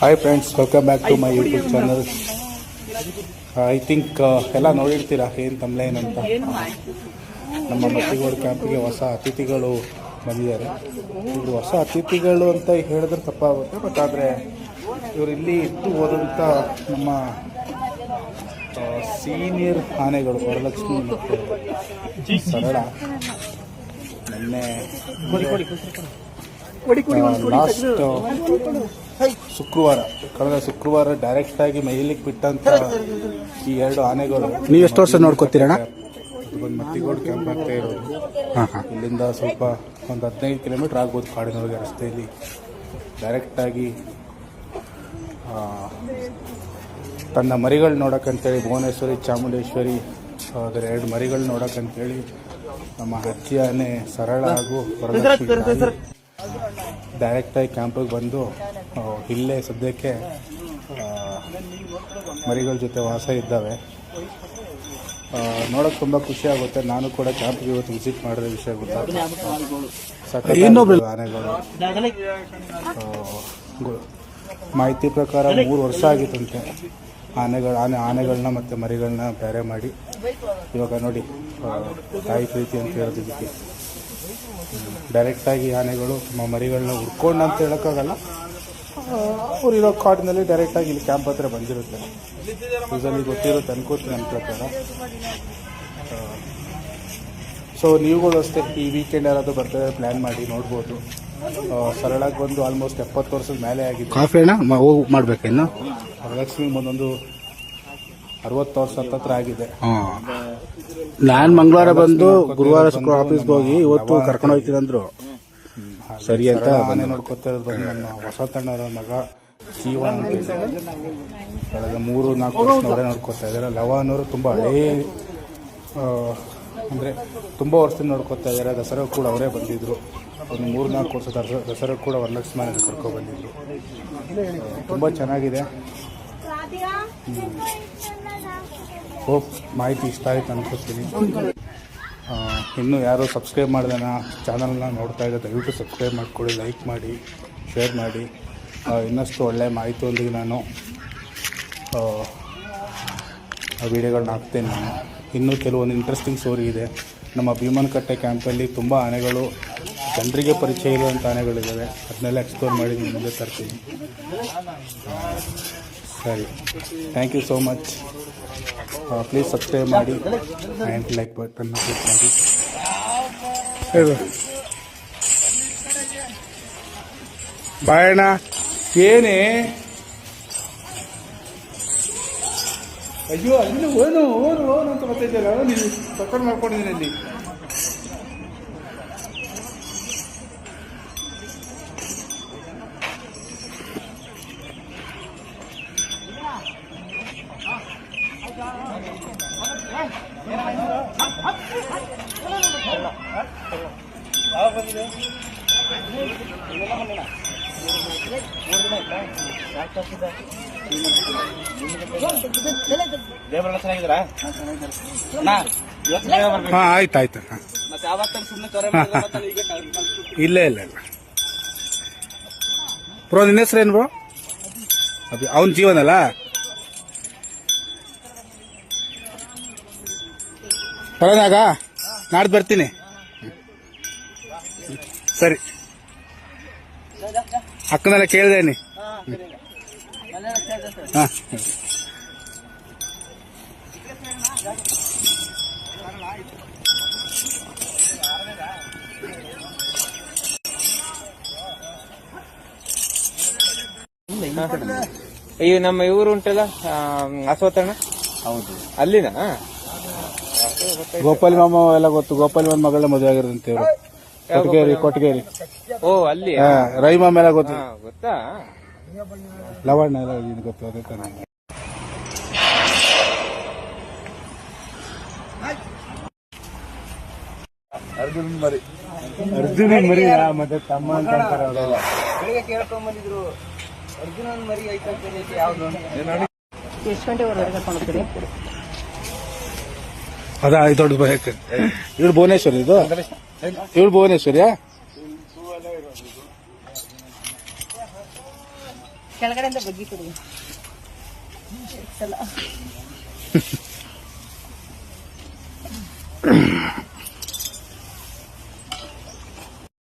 Hi friends welcome back to my YouTube channel I think ಎಲ್ಲ ನೋಡಿರ್ತೀರಾ ಏನು ತಮ್ಲೇನ್ ಅಂತ? ನಮ್ಮ ಮತ್ತಿಗೋಡ್ ಕ್ಯಾಂಪಿಗೆ ಹೊಸ ಅತಿಥಿಗಳು ಬಂದಿದ್ದಾರೆ. ಇವರು ಹೊಸ ಅತಿಥಿಗಳು ಅಂತ ಹೇಳಿದ್ರೆ ತಪ್ಪಾಗುತ್ತೆ ಬಟ್ ಆದರೆ ಇವರು ಇಲ್ಲಿ ಇಟ್ಟು ಹೋದಂಥ ನಮ್ಮ ಸೀನಿಯರ್ ಆನೆಗಳು, ವರಲಕ್ಷ್ಮಿ ಮತ್ತು ಸರಳ. ನಿನ್ನೆ ಲಾಸ್ಟ್ ಶುಕ್ರವಾರ ಕಳೆದ ಶುಕ್ರವಾರ ಡೈರೆಕ್ಟ್ ಆಗಿ ಮೈಲಿಗೆ ಬಿಟ್ಟಂತ ಈ ಎರಡು ಆನೆಗಳು. ನೀವು ಎಷ್ಟು ವರ್ಷ ನೋಡ್ಕೊತೀರಣ್ಣ? ಬಂದು ಮತ್ತಿಗೋಡ್ ಕ್ಯಾಂಪ್ ಆಗ್ತಾ ಇರೋದು. ಇಲ್ಲಿಂದ ಸ್ವಲ್ಪ ಒಂದು ಹದಿನೈದು ಕಿಲೋಮೀಟರ್ ಆಗ್ಬೋದು ಕಾಡಿನೊಳಗೆ ರಸ್ತೆಯಲ್ಲಿ. ಡೈರೆಕ್ಟ್ ಆಗಿ ಆ, ತನ್ನ ಮರಿಗಳು ನೋಡೋಕ್ಕಂತೇಳಿ ಭುವನೇಶ್ವರಿ ಚಾಮುಂಡೇಶ್ವರಿ ಅದರ ಎರಡು ಮರಿಗಳು ನೋಡೋಕ್ಕಂತೇಳಿ ನಮ್ಮ ಅಜ್ಜಿ ಆನೆ ಸರಳ ಹಾಗೂ ಡೈರೆಕ್ಟಾಗಿ ಕ್ಯಾಂಪಿಗೆ ಬಂದು ಇಲ್ಲೇ ಸದ್ಯಕ್ಕೆ ಮರಿಗಳ ಜೊತೆ ವಾಸ ಇದ್ದಾವೆ. ನೋಡೋಕೆ ತುಂಬ ಖುಷಿ ಆಗುತ್ತೆ. ನಾನು ಕೂಡ ಕ್ಯಾಂಪಿಗೆ ಇವತ್ತು ವಿಸಿಟ್ ಮಾಡಿದ್ರೆ ವಿಷಯ ಗೊತ್ತಾಗುತ್ತೆ ಆನೆಗಳು. ಮಾಹಿತಿ ಪ್ರಕಾರ ಮೂರು ವರ್ಷ ಆಗಿತ್ತಂತೆ. ಆನೆಗಳು ಆನೆ ಆನೆಗಳನ್ನ ಮತ್ತು ಮರಿಗಳನ್ನ ಬೇರೆ ಮಾಡಿ. ಇವಾಗ ನೋಡಿ ತಾಯಿ ಪ್ರೀತಿ ಅಂತ ಹೇಳೋದು ಇದಕ್ಕೆ ಡೈರೆಕ್ಟಾಗಿ ಆನೆಗಳು ನಮ್ಮ ಮರಿಗಳನ್ನ ಹುಡ್ಕೊಂಡು ಅಂತ ಹೇಳೋಕ್ಕಾಗಲ್ಲ. ಅವರಿರೋ ಕಾಡಿನಲ್ಲಿ ಡೈರೆಕ್ಟಾಗಿ ಇಲ್ಲಿ ಕ್ಯಾಂಪ್ ಹತ್ರ ಬಂದಿರುತ್ತೆ. ಯೂಸಲಿ ಗೊತ್ತಿರುತ್ತೆ ಅನ್ಕೋತೀನಿ ನನ್ನ ಪ್ರಕಾರ. ಸೊ ನೀವುಗಳು ಅಷ್ಟೇ ಈ ವೀಕೆಂಡ್ ಯಾರಾದರೂ ಬರ್ತಾರೆ ಪ್ಲ್ಯಾನ್ ಮಾಡಿ ನೋಡ್ಬೋದು. ಸರಳಾಗಿ ಬಂದು ಆಲ್ಮೋಸ್ಟ್ ಎಪ್ಪತ್ತು ವರ್ಷದ ಮೇಲೆ ಆಗಿದೆ. ಕಾಫಿ ಹೋಗಿ ಮಾಡಬೇಕೇನು ಲಕ್ಷ್ಮಿ ಬಂದೊಂದು ಅರವತ್ತು ವರ್ಷ ಹತ್ತತ್ರ ಆಗಿದೆ. ಹಾಂ. ನಾನು ಮಂಗಳವಾರ ಬಂದು ಗುರುವಾರ ಶುಕ್ರವಾರ ಆಫೀಸ್ಗೆ ಹೋಗಿ ಇವತ್ತು ಕರ್ಕೊಂಡು ಹೋಗ್ತೀನಿ ಅಂದ್ರು. ಸರಿ ಅಂತ ಮನೆ ಆನೆ ನೋಡ್ಕೊತಿರೋದು ನನ್ನ ಹೊಸ ತಣ್ಣದ ಮಗ ಜೀವನ ಕಳೆದ ಮೂರು ನಾಲ್ಕು ವರ್ಷದವರೇ ನೋಡ್ಕೊತಾ ಇದ್ದಾರೆ. ಲವ ಅನ್ನೋರು ತುಂಬ ಹಳೇ ಅಂದರೆ ಅಂದ್ರೆ ತುಂಬ ವರ್ಷದಿಂದ ನೋಡ್ಕೊತಾ ಇದ್ದಾರೆ. ದಸರಾ ಕೂಡ ಅವರೇ ಬಂದಿದ್ರು. ಒಂದು ಮೂರು ನಾಲ್ಕು ವರ್ಷ ದಸರಾ ದಸರಾ ಕೂಡ ವರಲಕ್ಷ್ಮಿ ಕರ್ಕೊಂಡು ಬಂದಿದ್ರು. ತುಂಬ ಚೆನ್ನಾಗಿದೆ. ಹೋಪ್ ಮಾಹಿತಿ ಇಷ್ಟ ಆಯ್ತು ಅನ್ಕೋತೀನಿ. ಇನ್ನೂ ಯಾರು ಸಬ್ಸ್ಕ್ರೈಬ್ ಮಾಡ್ದೇನ ಚಾನಲ್ನ ನೋಡ್ತಾ ಇದ್ದರೆ ದಯವಿಟ್ಟು ಸಬ್ಸ್ಕ್ರೈಬ್ ಮಾಡಿಕೊಡಿ ಲೈಕ್ ಮಾಡಿ, ಶೇರ್ ಮಾಡಿ. ಇನ್ನಷ್ಟು ಒಳ್ಳೆಯ ಮಾಹಿತಿಯೊಂದಿಗೆ ನಾನು ವಿಡಿಯೋಗಳನ್ನ ಹಾಕ್ತೇನೆ ನಾನು. ಇನ್ನೂ ಕೆಲವೊಂದು ಇಂಟ್ರೆಸ್ಟಿಂಗ್ ಸ್ಟೋರಿ ಇದೆ. ನಮ್ಮ ಭೀಮನಕಟ್ಟೆ ಕ್ಯಾಂಪಲ್ಲಿ ತುಂಬ ಆನೆಗಳು, ಜನರಿಗೆ ಪರಿಚಯ ಇರುವಂಥ ಆನೆಗಳಿದ್ದಾವೆ ಅದನ್ನೆಲ್ಲ ಎಕ್ಸ್ಪ್ಲೋರ್ ಮಾಡಿ ನಿಮ್ಮ ಮುಂದೆ ತರ್ತೀನಿ. ಸರಿ. Thank you so much please subscribe ಮಾಡಿ. ಆ್ಯಂಡ್ ಲೈಕ್ ಬಟನ್ನ ಕ್ಲಿಕ್ ಮಾಡಿ. ಬಾಯ್ ಅಣ್ಣ. ಏನೇ? ಅಯ್ಯೋ, ಅಲ್ಲಿ ಓನು ಓನು ಓನು ಅಂತ ಬರ್ತಿದ್ದಲ್ಲ ನೀವು ತಕೊಂಡು ಮಾಡ್ಕೊಂಡಿದ್ದೀನಿ ಅಲ್ಲಿ. ಹಾಂ ಆಯ್ತು ಆಯ್ತು. ಹಾಂ. ಮತ್ತೆ ಸುಮ್ಮನೆ ಕರೆ. ಇಲ್ಲ ಇಲ್ಲ ಇಲ್ಲ. ಬ್ರೋ ನಿನ್ನ ಏನು ಬ್ರೋ? ಅದು ಅವನ ಜೀವನ ಅಲ್ಲ ಬರೋದಾಗ ನಾಡ್ದು ಬರ್ತೀನಿ. ಸರಿ. ಅಕ್ಕನೆಲ್ಲ ಕೇಳ್ದೇನಿ ಹಾಂ. ಈ ನಮ್ಮ ಇವರು ಉಂಟಲ್ಲ ಅಶ್ವತ್ಥಣ್ಣ? ಹೌದು. ಅಲ್ಲಿನ? ಗೋಪಾಲಿ ಮಾಮ ಎಲ್ಲ ಗೊತ್ತು ಗೋಪಾಲಿ ಮಾಮ ಮಗಳ ಮದುವೆ ಆಗಿರೋದಂತೆ ಇವರು. ಕೊಟ್ಗೇರಿ ಕೊಟ್ಗೇರಿ ಓ ಅಲ್ಲಿ ಹಾ, ರೈಮಾ ಮೇಲೆ ಗೊತ್ತು. ಹಾ, ಗೊತ್ತಾ? ಲವಣ್ಣ ಎಲ್ಲ ಇದು ಗೊತ್ತು ಅದೇ ತಾನೆ. ಅರ್ಜುನ ಮರಿ. ಮತ್ತೆ ತಮ್ಮ ಅಂತ ಅಂತಾರೆ ಅವರೆಲ್ಲ ಬೆಳಿಗ್ಗೆ ಕೇಳ್ಕೊಂಡ್ ಬಂದಿದ್ರು. ಅರ್ಜುನನ್ ಮರಿ ಐತಂತ ಯಾವ್ದು? ಎಷ್ಟು ಗಂಟೆವರೆಗೆ ಕರ್ಕೊಂಡು ಹೋಗ್ತೀರಿ? ಅದ ಇದು ದೊಡ್ಡ ಬಯಕೆ ಇವಳು ಭುವನೇಶ್ವರಿ ಇದು? ಇವಳು ಭುವನೇಶ್ವರಿಯಾ? ಕೆಳಗಡೆಯಿಂದ ಬಗ್ಗಿ ಕೊಡಿ. ಸಲ